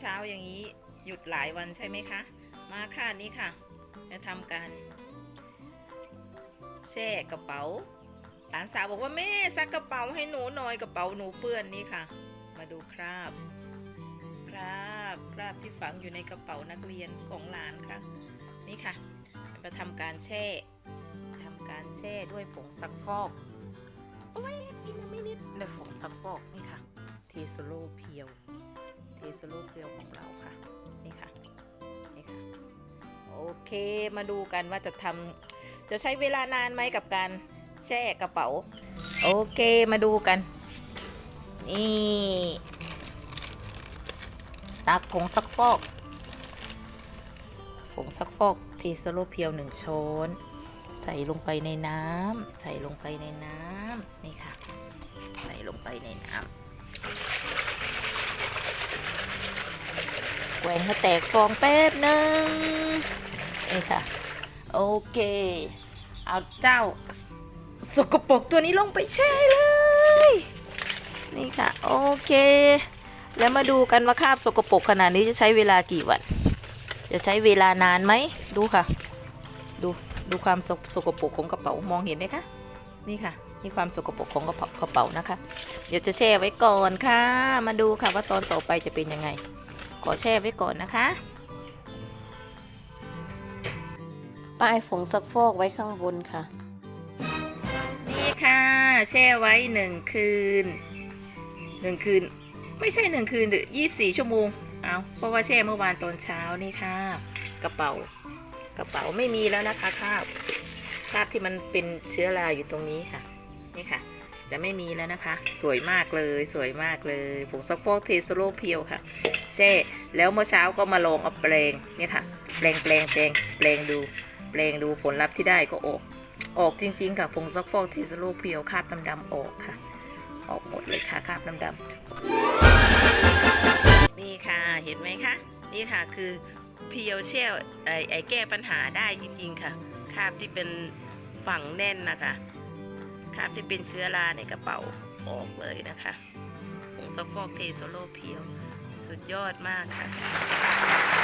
เช้าๆอย่างนี้หยุดหลายวันใช่ไหมคะ มาค่ะนี่ค่ะ จะทำการแช่กระเป๋าหลานสาวบอกว่าแม่ซักกระเป๋าให้หนูหน่อยกระเป๋าหนูเปื้อนนี่ค่ะ มาดูคราบ คราบคราบที่ฝังอยู่ในกระเป๋านักเรียนของหลานค่ะ นี่ค่ะมาทำการแช่ทำการแช่ด้วยผงซักฟอกโอ้ยกินไม่นิดเลยผงซักฟอกนี่ค่ะ เทสโลเพียว เทสโลเพียวของเราค่ะนี่ค่ะนี่ค่ะโอเคมาดูกันว่าจะทำจะใช้เวลานานไหมกับการแช่กระเป๋า โอเคมาดูกัน นี่ตักผงซักฟอกผงซักฟอกเทสโลเพียวหนึ่งช้อนใส่ลงไปในน้ำใส่ลงไปในน้ำนี่ค่ะ ใส่ลงไปในน้ำ แกว่งให้แตกฟองแป๊บหนึ่งนี่ค่ะ โอเค เอาเจ้าสกปรกตัวนี้ลงไปแช่เลย นี่ค่ะ โอเค แล้วมาดูกันว่าคราบสกปรกขนาดนี้จะใช้เวลากี่วัน จะใช้เวลานานไหม ดูค่ะ ดู ดูความสกสกปรกของกระเป๋ามองเห็นไหมคะ นี่ค่ะนี่ความสกปรกของกระเป๋ากระเป๋านะคะ เดี๋ยวจะแช่ไว้ก่อนค่ะ มาดูค่ะว่าตอนต่อไปจะเป็นยังไง ขอแช่ไว้ก่อนนะคะ ป้ายผงซักฟอกไว้ข้างบนค่ะ นี่ค่ะ แช่ไว้หนึ่งคืนหนึ่งคืน ไม่ใช่หนึ่งคืนหรือยี่สิบสี่ชั่วโมง เอาเพราะว่าแช่เมื่อวานตอนเช้านี่ค่ะ กระเป๋ากระเป๋าไม่มีแล้วนะคะคราบคราบที่มันเป็นเชื้อราอยู่ตรงนี้ค่ะ นี่ค่ะ จะไม่มีแล้วนะคะ สวยมากเลยสวยมากเลยผงซักฟอกเทสโลเพียวค่ะแช่แล้วเมื่อเช้าก็มาลองเอาแปลงนี่ค่ะแปลงแปลงแปลงแปลงดูแปลงดูผลลัพธ์ที่ได้ก็ออกออกจริงๆค่ะผงซักฟอกเทสโลเพียวคราบดำๆออกค่ะ ออกหมดเลยค่ะคราบดำๆนี่ค่ะเห็นไหมคะนี่ค่ะคือเพียวเชลไอไอแก้ปัญหาได้จริงๆค่ะคราบที่เป็นฝังแน่นนะคะ คราบที่เป็นเชื้อราในกระเป๋าออกเลยนะคะผงซักฟอกเทสโลเพียว สุดยอดมากค่ะ